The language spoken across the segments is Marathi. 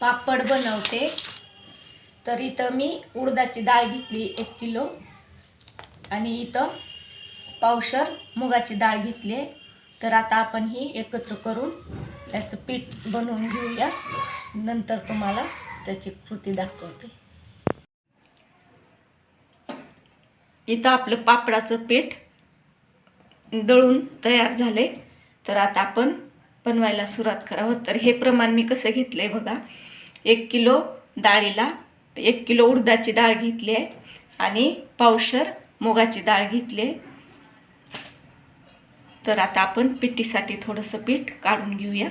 पापड बनवते. तर इथं मी उडदाची डाळ घेतली एक किलो. आणि इथं पावशर मुगाची डाळ घेतली आहे. तर आता आपण ही एकत्र करून त्याचं पीठ बनवून घेऊया. नंतर तुम्हाला त्याची कृती दाखवते. इथं आपलं पापडाचं पीठ दळून तयार झाले तर आता आपण बनवायला सुरुवात करावं. तर हे प्रमाण मी कसं घेतलं आहे बघा. एक किलो डाळीला एक किलो उडदाची डाळ घेतली आहे आणि पावशर मुगाची डाळ घेतली आहे. तर आता आपण पिठीसाठी थोडंसं पीठ काढून घेऊया.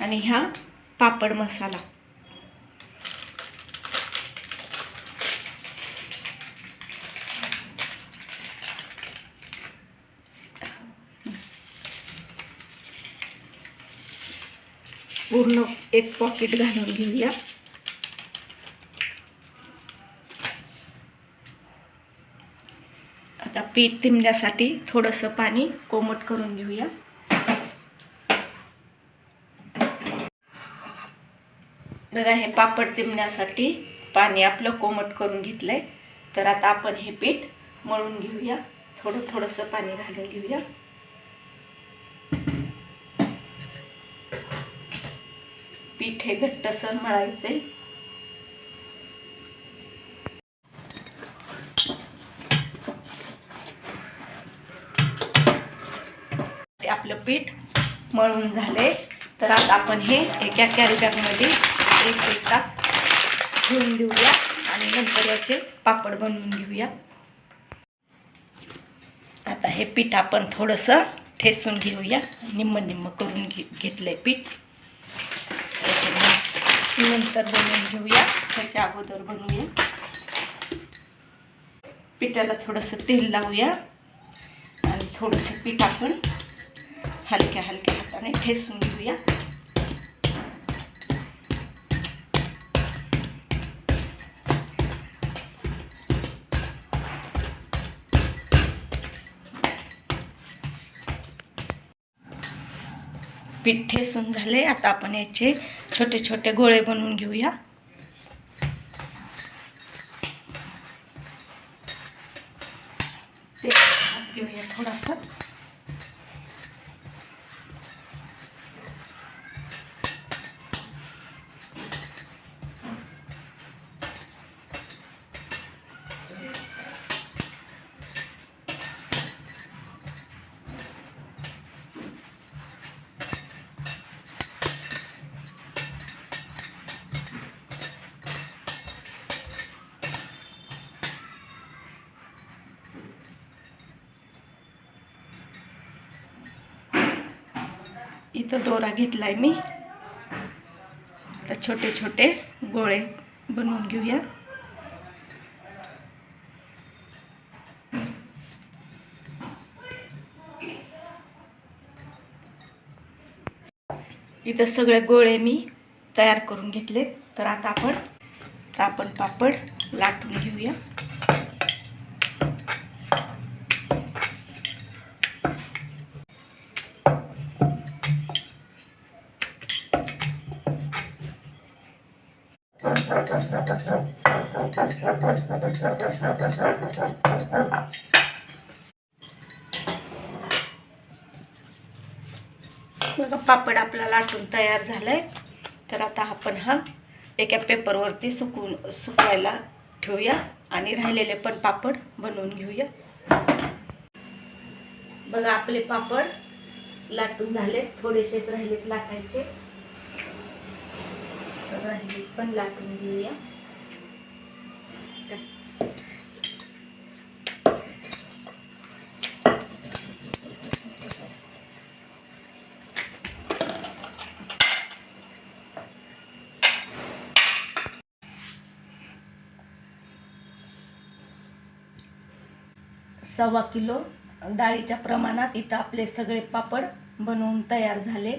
आणि ह्या पापड मसाला. पूर्ण एक पॉकेट घालून घेऊया. आता पीठ तिमण्यासाठी थोडंसं पाणी कोमट करून घेऊया. बघा हे पापड तिमण्यासाठी पाणी आपलं कोमट करून घेतलंय. तर आता आपण हे पीठ मळून घेऊया. थोडं थोडंसं पाणी घालून घेऊया. पीठ हे घट्टसर मळायचे ते आपलं पीठ मळून झाले. तर आता आपण हे एका कॅरी बॅगमध्ये एक एक तास ठेवून देऊया आणि नंतर याचे पापड बनवून घेऊया. आता हे पीठ आपण थोडंसं ठेसून घेऊया. निम्म निम्म करून घे घेतलं आहे पीठ. नंतर बनवून घेऊया. त्याच्या अगोदर बनवूया. पिठाला थोडंसं तेल लावूया. आणि थोडंसं पीठ आपण हलक्या हलक्या हाताने ठेसून घेऊया. पीठ ठेसून झाले. आता आपण याचे छोटे छोटे गोळे बनवून घेऊया. ते घेऊया थोडासा. इथं दोरा घेतलाय मी. आता छोटे छोटे गोळे बनवून घेऊया. इथं सगळे गोळे मी तयार करून घेतले तर आता आपण आता आपण पापड लाटून घेऊया. बघा पापड आपला लाटून तयार झालंय. तर आता आपण हा एका पेपरवरती सुकून सुकवायला ठेवूया आणि राहिलेले पण पापड बनवून घेऊया. बघा आपले पापड लाटून झाले थोडेसेच राहिलेत लाटायचे. राहिली पण लाटून घेऊया. सव्वा किलो डाळीच्या प्रमाणात इथं आपले सगळे पापड बनवून तयार झाले